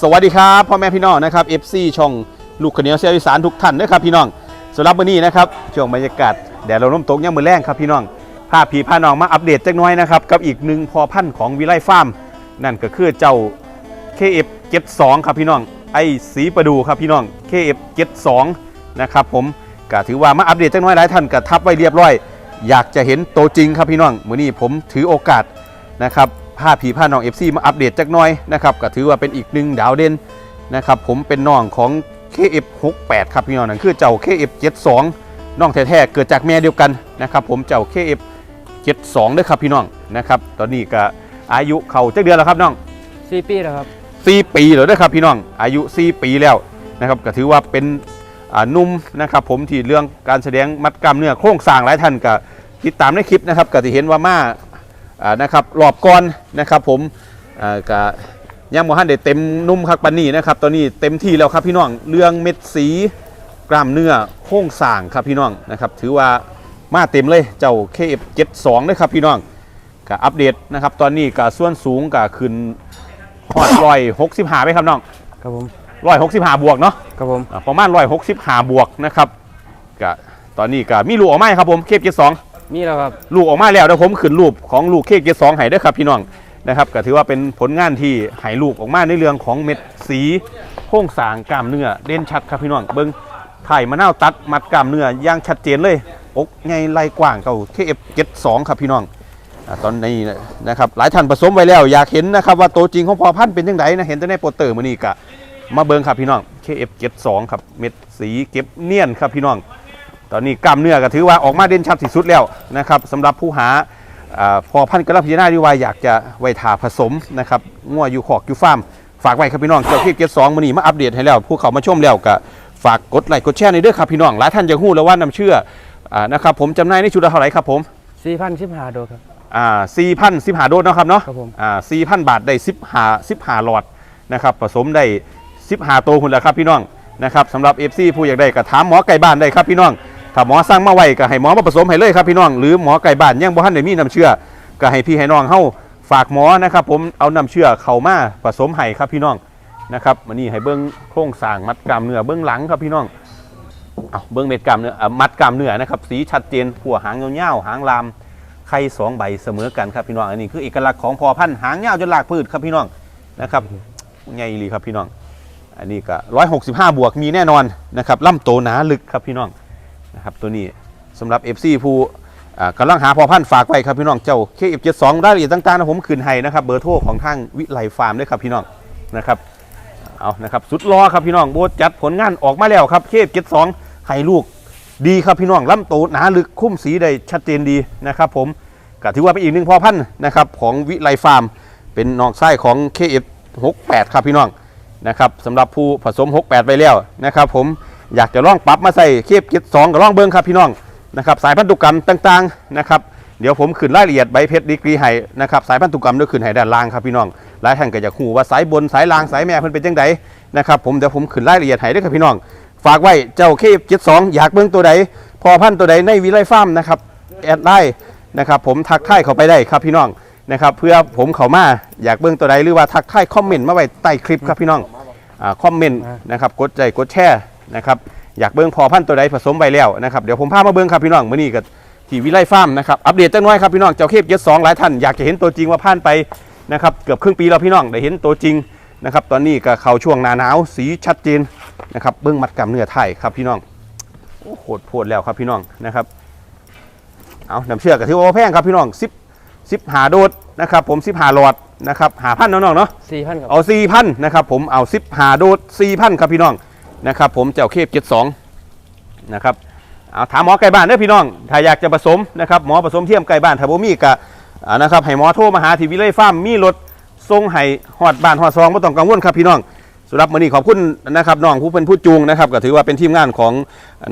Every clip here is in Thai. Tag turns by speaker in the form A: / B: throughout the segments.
A: สวัสดีครับพ่อแม่พี่น้องนะครับ FC ช่องลูกขเนียวเสียอีสานทุกท่านนะครับพี่น้องสำหรับวันนี้นะครับช่วงบรรยากาศแดดเราล้มตกยังมือแรงครับพี่น้องพาพี่พาน้องมาอัปเดตจักน้อยนะครับกับอีกหนึ่งพอพันธุ์ของวิไลฟาร์มนั่นก็คือเจ้า KF 72ครับพี่น้องไอ้สีประดูครับพี่น้อง KF 72นะครับผมก็ถือว่ามาอัปเดตจักน้อยหลายท่านก็ทับไว้เรียบร้อย อยากจะเห็นโตจริงครับพี่น้องมื้อนี้ผมถือโอกาสนะครับ พาผีพาน้อง FC มาอัปเดตจักหน้อยนะครับก็ถือว่าเป็นอีกหนึ่งดาวเด่นนะครับผมเป็นน้องของ KF68 ครับพี่น้องนั่นคือเจ้า KF72 น้องแท้ๆเกิดจากแม่เดียวกันนะครับผมเจ้า KF72 ด้วยครับพี่น้องนะครับตอนนี้ก็อายุเขาจักเดือนแล้วครับน้อง
B: สี่ปีแล้วครับ
A: 4ปีแล้วนะครับพี่น้องอายุ4ปีแล้วนะครับก็ถือว่าเป็นอ่าหนุ่มนะครับผมที่เรื่องการแสดงมัดกล้ามเนื้อโครงสร้างหลายท่านก็ติดตามในคลิปนะครับก็จะเห็นว่ามาอ่า นะครับรอบก่อนนะครับผมอ่าก็ยังโมฮันได้เต็มนุ่มครับปันนี้นะครับตอนนี้เต็มที่แล้วครับพี่น้องเรื่องเม็ดสีกล้ามเนื้อโครงสร้างครับพี่น้องนะครับถือว่ามาเต็มเลยเจ้า KF72 เลยครับพี่น้องก็อัปเดตนะครับตอนนี้ก็ส่วนสูงก็ขึ้นหอดร้อยหกสิบห้าไหมครับน้อง
B: ครับผม
A: ร้อยหกสิบห้าบวกเนาะ
B: ครับผม
A: อ่าประมาณร้อยหกสิบห้าบวกนะครับก็ตอนนี้ก็มีลูกออกมาครับผมเคฟเกสอง
B: มีแล้วครับ
A: ลูกออกมาแล้วเดี๋ยวผมขึ้นรูปของลูกเคฟเกสองให้ด้วยครับพี่น้องนะครับก็ถือว่าเป็นผลงานที่ให้ลูกออกมาในเรื่องของเม็ดสีโครงสางกล้ามเนื้อเด่นชัดครับพี่น้องเบิ้งถ่ายมะนาวตัดมัดกล้ามเนื้อย่างชัดเจนเลยอกใหญ่ไหลกว้างเท่าเคฟเกสองครับพี่น้องตอนนี้นะครับหลายท่านผสมไว้แล้วอยากเห็นนะครับว่าตัวจริงของพอพันธุ์เป็นยังไงนะเห็นแต่ในโปสเตอร์มันนี่กะมาเบิ้งครับพี่น้อง KF72 ครับเม็ดสีเก็บเนียนครับพี่น้อง ตอนนี้กล้ามเนื้อก็ถือว่าออกมาเด่นชัดที่สุดแล้วนะครับสำหรับผู้หาอ่าพอพันธุ์กระพิจารณาดีว่าอยากจะไว้ถาผสมนะครับงัวอยู่ขอกอยู่ฟาร์มฝากไว้ครับพี่น้องเจ้า KF72 มันนี่มาอัปเดตให้แล้วผู้เขามาชมแล้วก็ฝากกดไลค์กดแชร์ในอยเด้อครับพี่น้องหลายท่านจะหู้แล้วว่าน้ำเชื่ออ่านะครับผมจำหน่ายในชุดละเท่าไหร่ครับผม
B: สี่พันสิบห้าโดสครับ
A: อ่าสี่พันสิบหาโดสเนาะครับเนาะ
B: ครับผม
A: อ่าสี่พันบาทได้สิบหาสิบหาหลอดนะครับผสมได้สิบหาตัวคุณแหละครับพี่น้องนะครับสำหรับ FC ผู้อยากได้ก็ถามหมอไก่บ้านได้ครับพี่น้อง ถ้าหมอสั่งมาไว้ก็ให้หมอมาผสมให้เลยครับพี่น้องหรือหมอไก่บ้านยังบ่ทันได้มีน้ำเชื่อก็ให้พี่ให้น้องเฮาฝากหมอนะครับผมเอาน้ำเชื่อเข้ามาผสมให้ครับพี่น้องนะครับวันนี้ให้เบิ้งโครงสร้างมัดกล้ามเนื้อเบิ้องหลังครับพี่น้องเอาเบิ้องเม็ดกล้ามเนื้อมัดกล้ามเนื้อนะครับสีชัดเจนผัวหางยาวๆหางลามไข่สองใบเสมอกันครับพี่น้องอันนี้คือเอกลักษณ์ของพอพันธุ์หางยาวจนหลากพืชครับพี่น้องนะครับไงลีครับพี่น้อง อันนี้ก็ร้อยหกสิบห้าบวกมีแน่นอนนะครับล่ำโตหนาลึกครับพี่น้อง นะครับตัวนี้สำหรับ FC ผู้อ่ากำลังหาพอพันธ์ฝากไว้ครับพี่น้องเจ้า KF72 รายละเอียดต่างๆนะผมคืนให้นะครับเบอร์โทรของทางวิไลฟาร์มด้วยครับพี่น้องนะครับเอานะครับสุดรอครับพี่น้องโบทจัดผลงานออกมาแล้วครับ KF72 ให้ลูกดีครับพี่น้องลำโตหนาลึกคุ้มสีได้ชัดเจนดีนะครับผมก็ถือว่าเป็นอีกหนึ่งพอพันธ์นะครับของวิไลฟาร์ม เป็นน้องไส้ของ KF68 ครับพี่น้องนะครับสำหรับผู้ผสม 68 ไปแล้วนะครับผม อยากจะลองปรับมาใส่เคฟกิสองก็ลองเบิ้งครับพี่น้องนะครับสายพันธุกรรมต่างๆนะครับเดี๋ยวผมขึ้นรายละเอียดใบเพชรดีกรีให้นะครับสายพันธุกรรมด้วยขึ้นให้ด้านล่างครับพี่น้องหลายท่านก็อยากหูว่าสายบนสายล่างสายแม่เพิ่นเป็นจังไดนะครับผมเดี๋ยวผมขึ้นรายละเอียดให้ด้วยครับพี่น้อง ฝากไว้เจ้าเคฟ72องอยากเบิ่งตัวใดพอพันตัวใดในวิไลฟาร์มนะครับแอดไลน์นะครับผมทักทายเขาไปได้ครับพี่น้องนะครับเพื่อผมเขามาอยากเบิ่งตัวใดหรือว่าทักทายคอมเมนต์มาไว้ใต้คลิปครับพี่น้องอคอมเมนต์นะครับกดใจกดแชร์ นะครับอยากเบิ่งพอพันธุ์ตัวใดผสมไปแล้วนะครับเดี๋ยวผมพามาเบิ่งครับพี่น้องมื้อนี้ก็ที่วิไลฟาร์มนะครับอัปเดตจังน้อยครับพี่น้องเจ้าเคฟ72หลายท่านอยากจะเห็นตัวจริงว่าผ่านไปนะครับเกือบครึ่งปีแล้วพี่น้องได้เห็นตัวจริงนะครับตอนนี้ก็เข้าช่วงหนาหนาวสีชัดเจนนะครับเบิ่งมัดกำเนื้อไทยครับพี่น้องโอ้โหดโพดแล้วครับพี่น้องนะครับเอาน้ำเชื่อก็ถือว่าบ่แพงครับพี่น้องสิบสิบหาโดดนะครับผมสิบหาหลอดนะครับหาพันน้องๆเนาะ
B: สี่พันครับ
A: เอาสี่พันนะครับผมเอาสิบหาโดดสี่พันครับพี่น้อง นะครับผมเจ้าเคฟเจ็ดสองนะครับเอาถามหมอไก่บ้านเด้อพี่น้อง ถ้าอยากจะผสมนะครับหมอผสมเทียมไก่บ้านถ้าบ่มีก็นะครับให้หมอโทรมาหาทีวิเลยฟาร์มมีรถส่งให้ฮอดบ้านฮอดซองไม่ต้องกังวลครับพี่น้องสำหรับมื้อนี้ขอบคุณนะครับน้องผู้เป็นผู้จูงนะครับก็ถือว่าเป็นทีมงานของ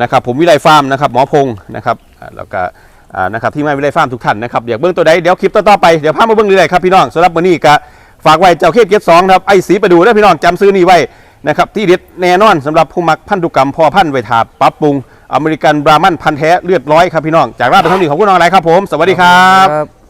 A: นะครับผมวิไลฟาร์มนะครับหมอพงศ์นะครับแล้วก็นะครับทีมงานวิไลฟาร์มทุกท่านนะครับอยากเบิ่งตัวใดเดี๋ยวคลิปต่อๆไปเดี๋ยวพามาเบิ่งเรื่อยๆครับพี่น้องสำหรับมื้อนี้ก็ฝากไว้เจ้าเคฟเจ็ดสองครับไอ้สีประดูเด้อพี่น้องจำซื้อนี่ไว้ นะครับที่เด็ดแน่นอนสำหรับผู้มักพันธุกรรมพอพันธุ์ไวทาปรับปรุงอเมริกันบรามันพันธุ์แท้เลือดร้อยครับพี่น้องจากราชบุรีขอบคุณน้องอะไรครับผม สวัสดีครับ
B: ครับ